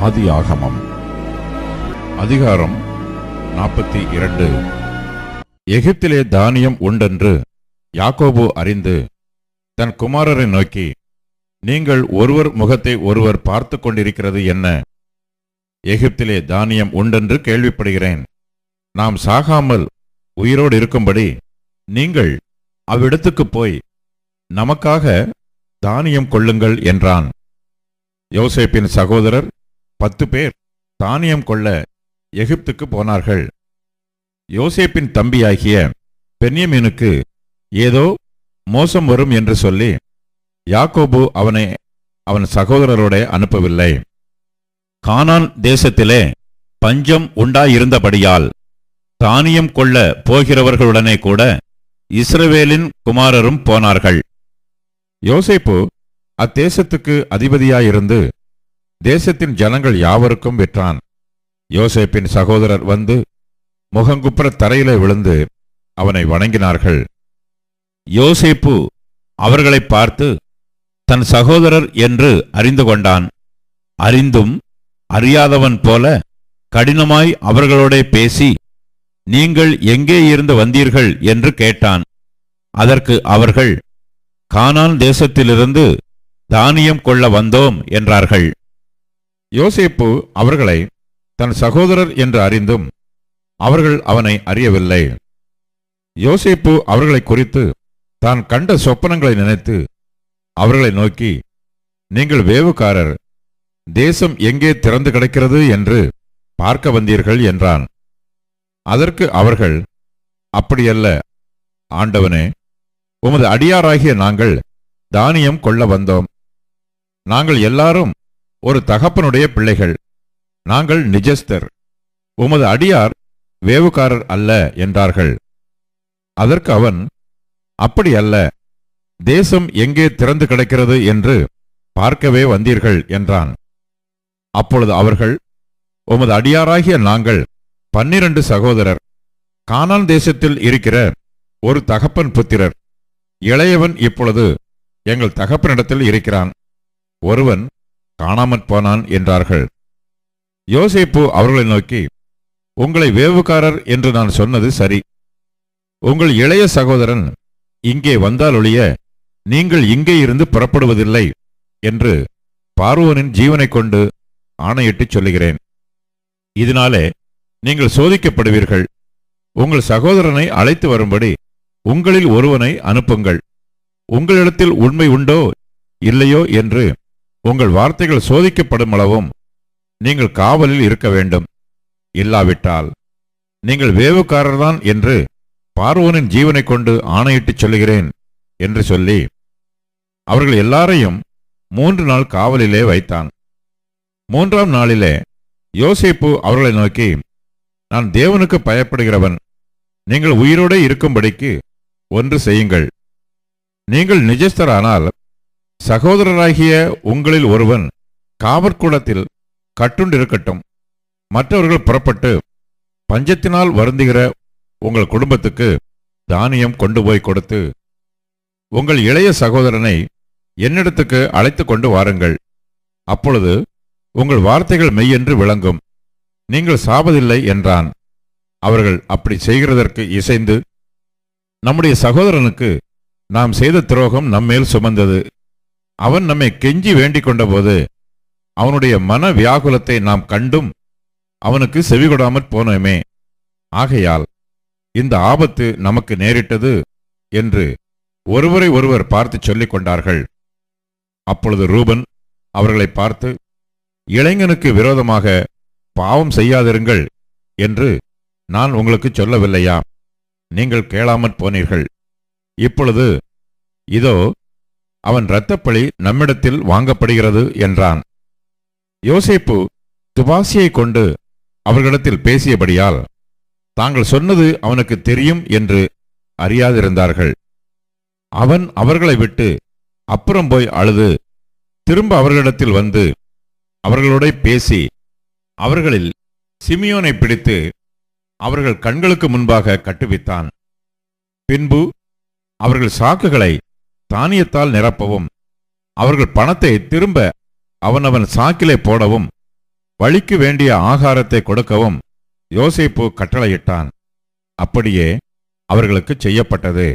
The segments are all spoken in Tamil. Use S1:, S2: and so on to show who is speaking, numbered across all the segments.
S1: ஆதி ஆகமம் அதிகாரம் நாற்பத்தி இரண்டு. எகிப்திலே தானியம் உண்டென்று யாக்கோபு அறிந்து தன் குமாரரை நோக்கி நீங்கள் ஒருவர் முகத்தை ஒருவர் பார்த்து கொண்டிருக்கிறது என்ன? எகிப்திலே தானியம் உண்டென்று கேள்விப்படுகிறேன். நாம் சாகாமல் உயிரோடு இருக்கும்படி நீங்கள் அவ்விடத்துக்குப் போய் நமக்காக தானியம் கொள்ளுங்கள் என்றான். யோசேப்பின் சகோதரர் பத்து பேர் தானியம் கொள்ள எகிப்துக்கு போனார்கள். யோசேப்பின் தம்பியாகிய பென்யமீனுக்கு ஏதோ மோசம் வரும் என்று சொல்லி யாக்கோபு அவனை அவன் சகோதரரோட அனுப்பவில்லை. கானான் தேசத்திலே பஞ்சம் உண்டாயிருந்தபடியால் தானியம் கொள்ள போகிறவர்களுடனே கூட இஸ்ரவேலின் குமாரரும் போனார்கள். யோசேப்பு அத்தேசத்துக்கு அதிபதியாயிருந்து தேசத்தின் ஜனங்கள் யாவருக்கும் விற்றான். யோசேப்பின் சகோதரர் வந்து முகங்குப்புற தரையிலே விழுந்து அவனை வணங்கினார்கள். யோசேப்பு அவர்களை பார்த்து தன் சகோதரர் என்று அறிந்து கொண்டான். அறிந்தும் அறியாதவன் போல கடினமாய் அவர்களோடே பேசி நீங்கள் எங்கே இருந்து வந்தீர்கள்? என்று கேட்டான். அதற்கு அவர்கள் கானான் தேசத்திலிருந்து தானியம் கொள்ள வந்தோம் என்றார்கள். யோசேப்பு அவர்களை தன் சகோதரர் என்று அறிந்தும் அவர்கள் அவனை அறியவில்லை. யோசேப்பு அவர்களை குறித்து தான் கண்ட சொப்பனங்களை நினைத்து அவர்களை நோக்கி நீங்கள் வேவுக்காரர் தேசம் எங்கே திறந்து கிடக்கிறது என்று பார்க்க வந்தீர்கள் என்றான். அதற்கு அவர்கள் அப்படியல்ல ஆண்டவனே உமது அடியாராகிய நாங்கள் தானியம் கொள்ள வந்தோம். நாங்கள் எல்லாரும் ஒரு தகப்பனுடைய பிள்ளைகள். நாங்கள் நிஜஸ்தர். உமது அடியார் வேவுக்காரர் அல்ல என்றார்கள். அதற்கு அவன் அப்படி அல்ல தேசம் எங்கே திறந்து கிடக்கிறது என்று பார்க்கவே வந்தீர்கள் என்றான். அப்பொழுது அவர்கள் உமது அடியாராகிய நாங்கள் பன்னிரண்டு சகோதரர். கானான் தேசத்தில் இருக்கிற ஒரு தகப்பன் புத்திரர். இளையவன் இப்பொழுது எங்கள் தகப்பனிடத்தில் இருக்கிறான். ஒருவன் காணாமற் போனான் என்றார்கள். யோசேப்பு அவர்களை நோக்கி உங்களை வேவுக்காரர் என்று நான் சொன்னது சரி. உங்கள் இளைய சகோதரன் இங்கே வந்தாலொழிய நீங்கள் இங்கே இருந்து புறப்படுவதில்லை என்று பார்வோனின் ஜீவனைக் கொண்டு ஆணையிட்டுச் சொல்லுகிறேன். இதனாலே நீங்கள் சோதிக்கப்படுவீர்கள். உங்கள் சகோதரனை அழைத்து வரும்படி உங்களில் ஒருவனை அனுப்புங்கள். உங்களிடத்தில் உண்மை உண்டோ இல்லையோ என்று உங்கள் வார்த்தைகள் சோதிக்கப்படும் அளவும் நீங்கள் காவலில் இருக்க வேண்டும். இல்லாவிட்டால் நீங்கள் வேவுக்காரர்தான் என்று பார்வோனின் ஜீவனை கொண்டு ஆணையிட்டுச் சொல்லுகிறேன் என்று சொல்லி அவர்கள் எல்லாரையும் மூன்று நாள் காவலிலே வைத்தான். மூன்றாம் நாளிலே யோசேப்பு அவர்களை நோக்கி நான் தேவனுக்கு பயப்படுகிறவன். நீங்கள் உயிரோடே இருக்கும்படிக்கு ஒன்று செய்யுங்கள். நீங்கள் நிஜஸ்தரானால் சகோதரராகிய உங்களில் ஒருவன் காவற்கூடத்தில் கட்டுண்டிருக்கட்டும். மற்றவர்கள் புறப்பட்டு பஞ்சத்தினால் வருந்துகிற உங்கள் குடும்பத்துக்கு தானியம் கொண்டு போய் கொடுத்து உங்கள் இளைய சகோதரனை என்னிடத்துக்கு அழைத்து கொண்டு வாருங்கள். அப்பொழுது உங்கள் வார்த்தைகள் மெய்யென்று விளங்கும். நீங்கள் சாவதில்லை என்றான். அவர்கள் அப்படி செய்கிறதற்கு இசைந்து நம்முடைய சகோதரனுக்கு நாம் செய்த துரோகம் நம்மேல் சுமந்தது. அவன் நம்மை கெஞ்சி வேண்டிக் கொண்டபோது அவனுடைய மன வியாகுலத்தை நாம் கண்டும் அவனுக்கு செவிகொடாமற் போனோமே. ஆகையால் இந்த ஆபத்து நமக்கு நேரிட்டது என்று ஒருவரை ஒருவர் பார்த்து சொல்லிக் கொண்டார்கள். அப்பொழுது ரூபன் அவர்களை பார்த்து இளைஞனுக்கு விரோதமாக பாவம் செய்யாதிருங்கள் என்று நான் உங்களுக்கு சொல்லவில்லையா? நீங்கள் கேளாமற் போனீர்கள். இப்பொழுது இதோ அவன் இரத்தப்பழி நம்மிடத்தில் வாங்கப்படுகிறது என்றான். யோசேப்பு துபாசியை கொண்டு அவர்களிடத்தில் பேசியபடியால் தாங்கள் சொன்னது அவனுக்கு தெரியும் என்று அறியாதிருந்தார்கள். அவன் அவர்களை விட்டு அப்புறம் போய் அழுது திரும்ப அவர்களிடத்தில் வந்து அவர்களோட பேசி அவர்களில் சிமியோனை பிடித்து அவர்கள் கண்களுக்கு முன்பாக கட்டுவித்தான். பின்பு அவர்கள் சாக்குகளை தானியத்தால் நிரப்பவும் அவர்கள் பணத்தை திரும்ப அவனவன் சாக்கிலே போடவும் வழிக்கு வேண்டிய ஆகாரத்தை கொடுக்கவும் யோசிப்பு கட்டளையிட்டான். அப்படியே அவர்களுக்கு செய்யப்பட்டது.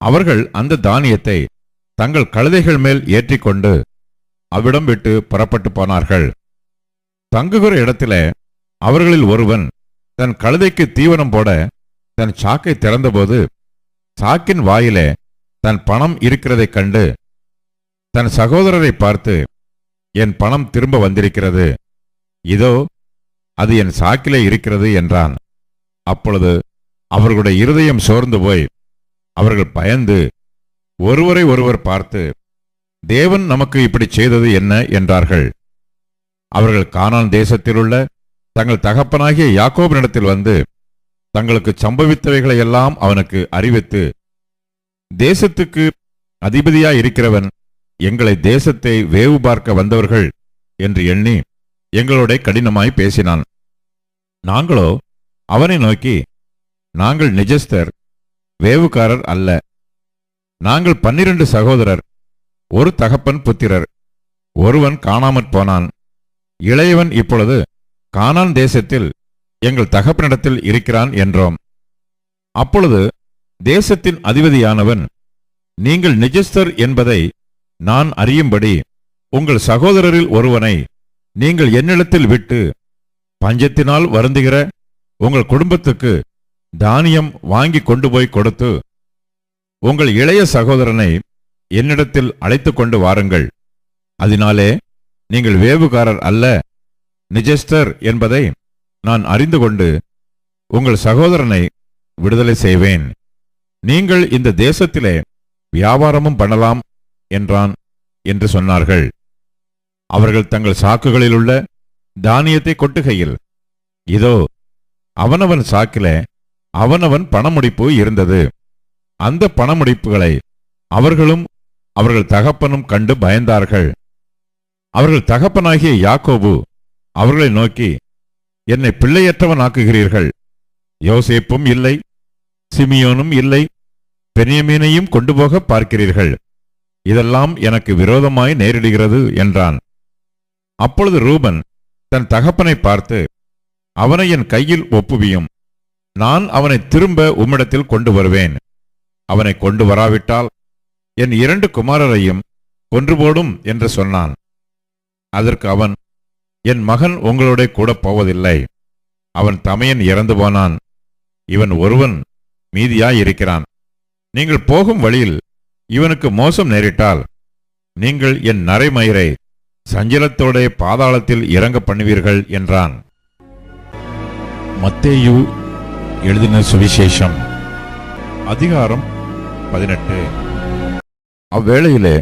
S1: அவர்கள் அந்த தானியத்தை தங்கள் கழுதைகள் மேல் ஏற்றிக்கொண்டு அவ்விடம் விட்டு புறப்பட்டு போனார்கள். தங்குகிற இடத்திலே அவர்களில் ஒருவன் தன் கழுதைக்கு தீவனம் போட தன் சாக்கை திறந்தபோது சாக்கின் வாயிலே தன் பணம் இருக்கிறதைக் கண்டு தன் சகோதரரை பார்த்து என் பணம் திரும்ப வந்திருக்கிறது. இதோ அது என் சாக்கிலே இருக்கிறது என்றான். அப்பொழுது அவர்களுடைய இருதயம் சோர்ந்து போய் அவர்கள் பயந்து ஒருவரை ஒருவர் பார்த்து தேவன் நமக்கு இப்படி செய்தது என்ன என்றார்கள். அவர்கள் கானான் தேசத்திலுள்ள தங்கள் தகப்பனாகிய யாக்கோபனிடத்தில் வந்து தங்களுக்கு சம்பவித்தவைகளை எல்லாம் அவனுக்கு அறிவித்து தேசத்துக்கு அதிபதியாய் இருக்கிறவன் எங்களை தேசத்தை வேவு பார்க்க வந்தவர்கள் என்று எண்ணி எங்களோட கடினமாய் பேசினான். நாங்களோ? அவனை நோக்கி நாங்கள் நிஜஸ்தர் வேவுக்காரர் அல்ல. நாங்கள் பன்னிரண்டு சகோதரர் ஒரு தகப்பன் புத்திரர். ஒருவன் காணாமற் போனான். இளையவன் இப்பொழுது கானான் தேசத்தில் எங்கள் தகப்பனிடத்தில் இருக்கிறான் என்றோம். அப்பொழுது தேசத்தின் அதிபதியானவன் நீங்கள் நிஜஸ்தர் என்பதை நான் அறியும்படி உங்கள் சகோதரரில் ஒருவனை நீங்கள் என்னிடத்தில் விட்டு பஞ்சத்தினால் வருந்துகிற உங்கள் குடும்பத்துக்கு தானியம் வாங்கி கொண்டு போய் கொடுத்து உங்கள் இளைய சகோதரனை என்னிடத்தில் அழைத்து கொண்டு வாருங்கள். அதனாலே நீங்கள் வேவுகாரர் அல்ல நிஜஸ்தர் என்பதை நான் அறிந்து கொண்டு உங்கள் சகோதரனை விடுதலை செய்வேன். நீங்கள் இந்த தேசத்திலே வியாபாரமும் பண்ணலாம் என்றான் என்று சொன்னார்கள். அவர்கள் தங்கள் சாக்குகளிலுள்ள தானியத்தை கொட்டுகையில் இதோ அவனவன் சாக்கில அவனவன் பணமுடிப்பு இருந்தது. அந்த பணமுடிப்புகளை அவர்களும் அவர்கள் தகப்பனும் கண்டு பயந்தார்கள். அவர்கள் தகப்பனாகிய யாக்கோபு அவர்களை நோக்கி என்னை பிள்ளையற்றவன் ஆக்குகிறீர்கள். யோசேப்பும் இல்லை சிமியோனும் இல்லை பெரியமீனையும் கொண்டு போக பார்க்கிறீர்கள். இதெல்லாம் எனக்கு விரோதமாய் நேரிடுகிறது என்றான். அப்பொழுது ரூபன் தன் தகப்பனை பார்த்து அவனை என் கையில் ஒப்புவியும். நான் அவனை திரும்ப உம்மிடத்தில் கொண்டு வருவேன் அவனை கொண்டு வராவிட்டால் என் இரண்டு குமாரரையும் கொன்று போடும் என்று சொன்னான். அதற்கு அவன் என் மகன் உங்களோட கூட போவதில்லை. அவன் தமையன் இறந்து போனான். இவன் ஒருவன் மீதியாயிருக்கிறான். நீங்கள் போகும் வழியில் இவனுக்கு மோசம் நேரிட்டால் நீங்கள் என் நரைமயிரை சஞ்சலத்தோட பாதாளத்தில் இறங்க பண்ணுவீர்கள் என்றான். மத்தேயு எழுதின சுவிசேஷம் அதிகாரம் பதினெட்டு. அவ்வேளையிலே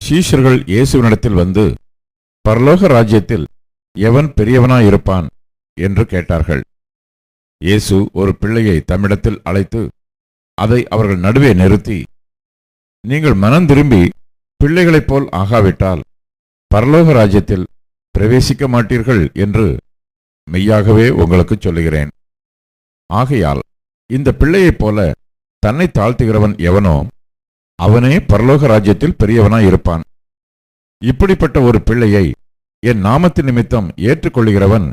S1: சீஷர்கள் இயேசுவினிடத்தில் வந்து பரலோக ராஜ்யத்தில் எவன் பெரியவனாயிருப்பான்? என்று கேட்டார்கள். இயேசு ஒரு பிள்ளையை தம்மிடத்தில் அழைத்து அதை அவர்கள் நடுவே நிறுத்தி நீங்கள் மனம் திரும்பி பிள்ளைகளைப் போல் ஆகாவிட்டால் பரலோக ராஜ்யத்தில் பிரவேசிக்க மாட்டீர்கள் என்று மெய்யாகவே உங்களுக்கு சொல்லுகிறேன். ஆகையால் இந்த பிள்ளையைப் போல தன்னை தாழ்த்துகிறவன் எவனோ அவனே பரலோக ராஜ்யத்தில் பெரியவனாய் இருப்பான். இப்படிப்பட்ட ஒரு பிள்ளையை என் நாமத்தின் நிமித்தம் ஏற்றுக்கொள்கிறவன்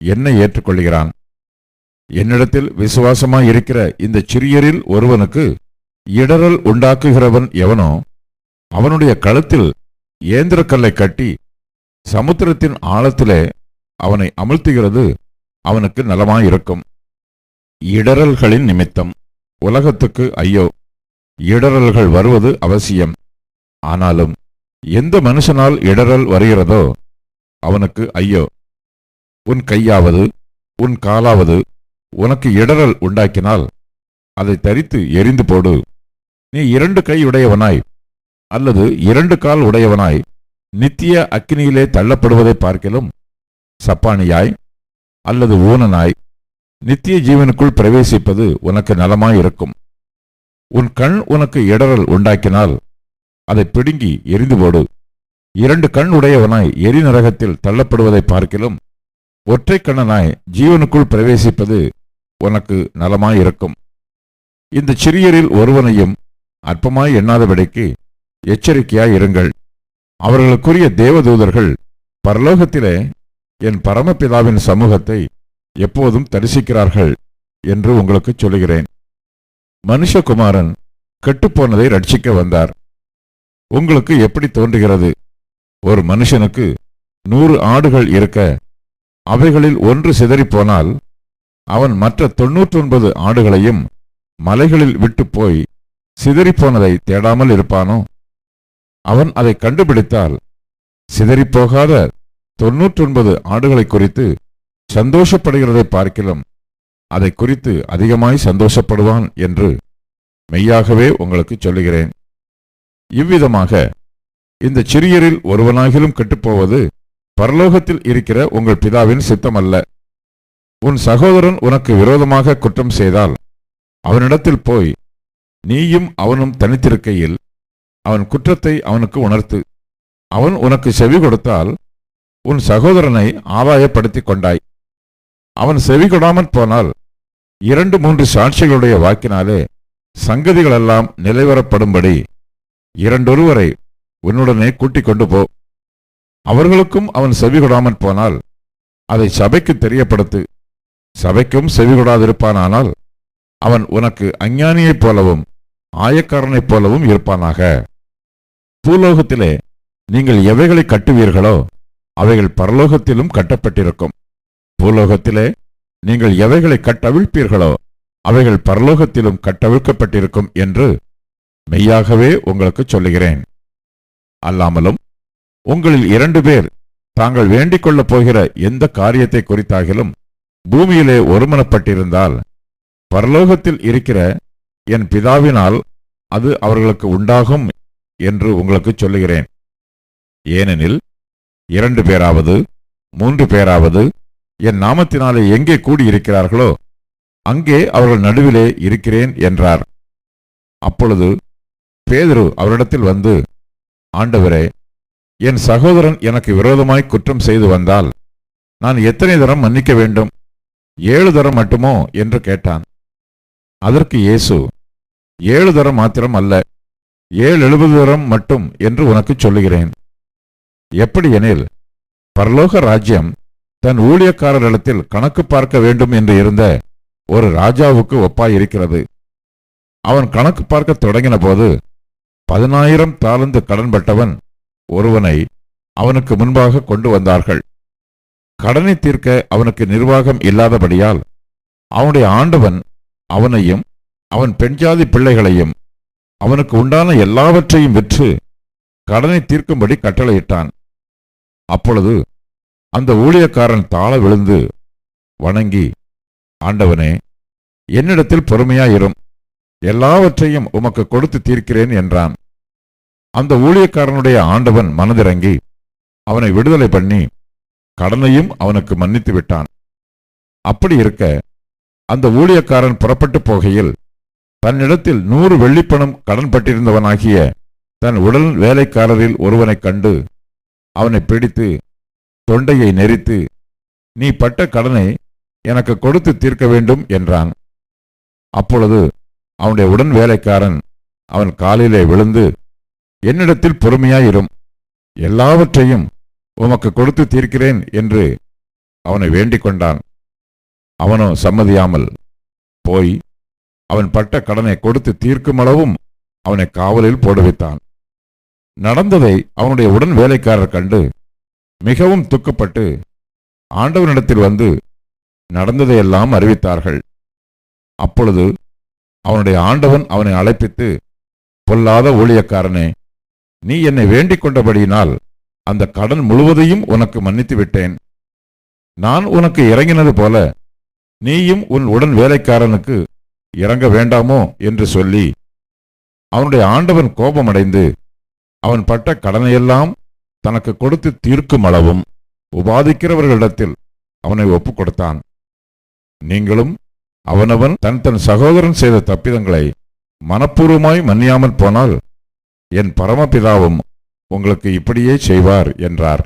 S1: என்னை ஏற்றுக்கொள்கிறான் என்னிடத்தில் விசுவாசமாய் இருக்கிற இந்த சிறியரில் ஒருவனுக்கு இடரல் உண்டாக்குகிறவன் எவனோ அவனுடைய கழுத்தில் ஏந்திரக்கல்லை கட்டி சமுத்திரத்தின் ஆழத்திலே அவனை அமுழ்த்துகிறது அவனுக்கு நலமாயிருக்கும். இடரல்களின் நிமித்தம் உலகத்துக்கு ஐயோ இடரல்கள் வருவது அவசியம். ஆனாலும் எந்த மனுஷனால் இடரல் வருகிறதோ அவனுக்கு ஐயோ. உன் கையாவது உன் காலாவது உனக்கு இடரல் உண்டாக்கினால் அதை தரித்து எரிந்து போடு. நீ இரண்டு கை உடையவனாய் அல்லது இரண்டு கால் உடையவனாய் நித்திய அக்கினியிலே தள்ளப்படுவதை பார்க்கிலும் சப்பானியாய் அல்லது ஊனனாய் நித்திய ஜீவனுக்குள் பிரவேசிப்பது உனக்கு நலமாயிருக்கும். உன் கண் உனக்கு இடரல் உண்டாக்கினால் அதை பிடுங்கி எரிந்து போடு. இரண்டு கண் உடையவனாய் எரி நரகத்தில் தள்ளப்படுவதை பார்க்கிலும் ஒற்றை கண்ணனாய் ஜீவனுக்குள் பிரவேசிப்பது உனக்கு நலமாயிருக்கும். இந்த சிறியரில் ஒருவனையும் அற்பமாய் எண்ணாதபடிக்கு எச்சரிக்கையாய் இருங்கள். அவர்களுக்குரிய தேவதூதர்கள் பரலோகத்திலே என் பரமபிதாவின் சமூகத்தை எப்போதும் தரிசிக்கிறார்கள் என்று உங்களுக்கு சொல்லுகிறேன். மனுஷகுமாரன் கெட்டுப்போனதை ரட்சிக்க வந்தார். உங்களுக்கு எப்படி தோன்றுகிறது? ஒரு மனுஷனுக்கு நூறு ஆடுகள் இருக்க அவைகளில் ஒன்று சிதறிப்போனால் அவன் மற்ற தொன்னூற்றொன்பது ஆடுகளையும் மலைகளில் விட்டு போய் சிதறிப்போனதை தேடாமல் இருப்பானோ? அவன் அதை கண்டுபிடித்தால் சிதறிப்போகாத தொன்னூற்றொன்பது ஆடுகளை குறித்து சந்தோஷப்படுகிறதை பார்க்கிலும் அதை குறித்து அதிகமாய் சந்தோஷப்படுவான் என்று மெய்யாகவே உங்களுக்கு சொல்லுகிறேன். இவ்விதமாக இந்த சிறியரில் ஒருவனாகிலும் கெட்டுப்போவது பரலோகத்தில் இருக்கிற உங்கள் பிதாவின் சித்தமல்ல. உன் சகோதரன் உனக்கு விரோதமாக குற்றம் செய்தால் அவனிடத்தில் போய் நீயும் அவனும் தனித்திருக்கையில் அவன் குற்றத்தை அவனுக்கு உணர்த்து அவன் உனக்கு செவி கொடுத்தால் உன் சகோதரனை ஆதாயப்படுத்திக் கொண்டாய். அவன் செவி கொடாமற் போனால் இரண்டு மூன்று சாட்சிகளுடைய வாக்கினாலே சங்கதிகளெல்லாம் நிலைவரப்படும்படி இரண்டொருவரை உன்னுடனே கூட்டிக் கொண்டு போ. அவர்களுக்கும் அவன் செவி கொடாமற் போனால் அதை சபைக்கு தெரியப்படுத்து. சபைக்கும் செவி கொடாதிருப்பானானால் அவன் உனக்கு அஞ்ஞானியைப் போலவும் ஆயக்காரனைப் போலவும் இருப்பானாக. பூலோகத்திலே நீங்கள் எவைகளை கட்டுவீர்களோ அவைகள் பரலோகத்திலும் கட்டப்பட்டிருக்கும். பூலோகத்திலே நீங்கள் எவைகளை கட்டவிழ்ப்பீர்களோ அவைகள் பரலோகத்திலும் கட்டவிழ்க்கப்பட்டிருக்கும் என்று மெய்யாகவே உங்களுக்கு சொல்லுகிறேன். அல்லாமலும் உங்களில் இரண்டு பேர் தாங்கள் வேண்டிக் கொள்ளப் போகிற எந்த காரியத்தை குறித்தாகிலும் பூமியிலே ஒருமனப்பட்டிருந்தால் பரலோகத்தில் இருக்கிற என் பிதாவினால் அது அவர்களுக்கு உண்டாகும் என்று உங்களுக்கு சொல்லுகிறேன். ஏனெனில் இரண்டு பேராவது மூன்று பேராவது என் நாமத்தினாலே எங்கே கூடியிருக்கிறார்களோ அங்கே அவர்கள் நடுவிலே இருக்கிறேன் என்றார். அப்பொழுது பேதுரு அவரிடத்தில் வந்து ஆண்டவரே என் சகோதரன் எனக்கு விரோதமாய் குற்றம் செய்து வந்தால் நான் எத்தனை தரம் மன்னிக்க வேண்டும்? ஏழு தரம் மட்டுமோ? என்று கேட்டான். அதற்கு இயேசு ஏழு தரம் மாத்திரம் அல்ல ஏழு எழுபது தரம் மட்டும் என்று உனக்கு சொல்லுகிறேன். எப்படி எனில் பரலோக ராஜ்யம் தன் ஊழியக்காரரிடத்தில் கணக்கு பார்க்க வேண்டும் என்று இருந்த ஒரு ராஜாவுக்கு ஒப்பாயிருக்கிறது. அவன் கணக்கு பார்க்க தொடங்கின போது பதினாயிரம் தாளந்து கடன்பட்டவன் ஒருவனை அவனுக்கு முன்பாக கொண்டு வந்தார்கள். கடனை தீர்க்க அவனுக்கு நிர்வாகம் இல்லாதபடியால் அவனுடைய ஆண்டவன் அவனையும் அவன் பெண்ஜாதி பிள்ளைகளையும் அவனுக்கு உண்டான எல்லாவற்றையும் விற்று கடனை தீர்க்கும்படி கட்டளையிட்டான். அப்பொழுது அந்த ஊழியக்காரன் தாழ விழுந்து வணங்கி ஆண்டவனே என்னிடத்தில் பொறுமையாயிரும். எல்லாவற்றையும் உமக்கு கொடுத்து தீர்க்கிறேன் என்றான். அந்த ஊழியக்காரனுடைய ஆண்டவன் மனதிறங்கி அவனை விடுதலை பண்ணி கடனையும் அவனுக்கு மன்னித்து விட்டான். அப்படி இருக்க அந்த ஊழியக்காரன் புறப்பட்டு போகையில் தன்னிடத்தில் நூறு வெள்ளிப்பணம் கடன்பட்டிருந்தவனாகிய தன் உடல் வேலைக்காரரில் ஒருவனைக் கண்டு அவனை பிடித்து தொண்டையை நெரித்து நீ பட்ட கடனை எனக்கு கொடுத்து தீர்க்க வேண்டும் என்றான். அப்பொழுது அவனுடைய உடன் வேலைக்காரன் அவன் காலிலே விழுந்து என்னிடத்தில் பொறுமையாயிரும். எல்லாவற்றையும் உமக்கு கொடுத்து தீர்க்கிறேன் என்று அவனை வேண்டிக் கொண்டான். அவனோ சம்மதியாமல் போய் அவன் பட்ட கடனை கொடுத்து தீர்க்குமளவும் அவனை காவலில் போடுவித்தான். நடந்ததை அவனுடைய உடன் வேலைக்காரர் கண்டு மிகவும் துக்கப்பட்டு ஆண்டவனிடத்தில் வந்து நடந்ததையெல்லாம் அறிவித்தார்கள். அப்பொழுது அவனுடைய ஆண்டவன் அவனை அழைப்பித்து பொல்லாத ஊழியக்காரனே நீ என்னை வேண்டிக் கொண்டபடியினால் அந்த கடன் முழுவதையும் உனக்கு மன்னித்து விட்டேன் நான் உனக்கு இறங்கினது போல நீயும் உன் உடன் வேலைக்காரனுக்கு இறங்க வேண்டாமோ? என்று சொல்லி அவனுடைய ஆண்டவன் கோபமடைந்து அவன் பட்ட கடனையெல்லாம் தனக்கு கொடுத்து தீர்க்கும் அளவும் உபாதிக்கிறவர்களிடத்தில் அவனை ஒப்புக் கொடுத்தான் நீங்களும் அவனவன் தன் தன் சகோதரன் செய்த தப்பிதங்களை மனப்பூர்வமாய் மன்னியாமல் போனால் என் பரமபிதாவும் உங்களுக்கு இப்படியே செய்வார் என்றார்.